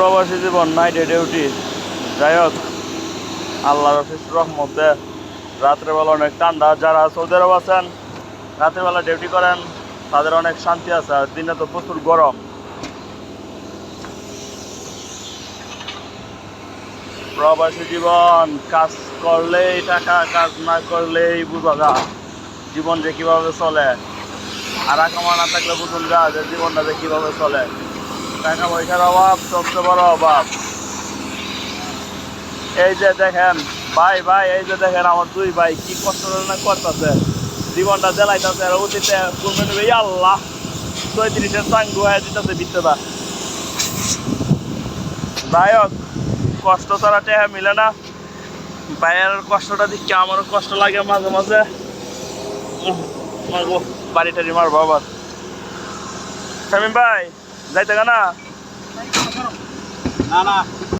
প্রবাসী জীবন নাইটে ডিউটি যাই হোক, আল্লাহর অফিস রহমতে রাত্রেবেলা অনেক ঠান্ডা। যারা সৌদি আরব আছেন রাত্রেবেলা ডিউটি করেন, তাদের অনেক শান্তি আছে আর দিনে তো প্রচুর গরম। প্রবাসী জীবন, কাজ করলেই টাকা, কাজ না করলেই বুঝা যা জীবন যে কীভাবে চলে, আর কামা না থাকলে বুঝুন যা যে জীবনটা যে কীভাবে চলে। টাকা পয়সার অভাব সবচেয়ে বড় অভাব। এই যে দেখেন ভাই ভাই এই যে দেখেন আমার দুই ভাই কি কষ্ট করতেছে। জীবনটা জ্বালাইতেছে আর অতীতে নেবে আল্লাহ চৈত্রিশের চাঙ্গু হয়ে দিতেছে বিত্তটা হোক কষ্ট ছাড়া টেহা মিলে না। ভাইয়ের কষ্টটা দেখে আমারও কষ্ট লাগে মাঝে মাঝে। উহ, মারবো বাড়ি টাড়ি মারবো আবার। শামিম ভাই যাইতে না না।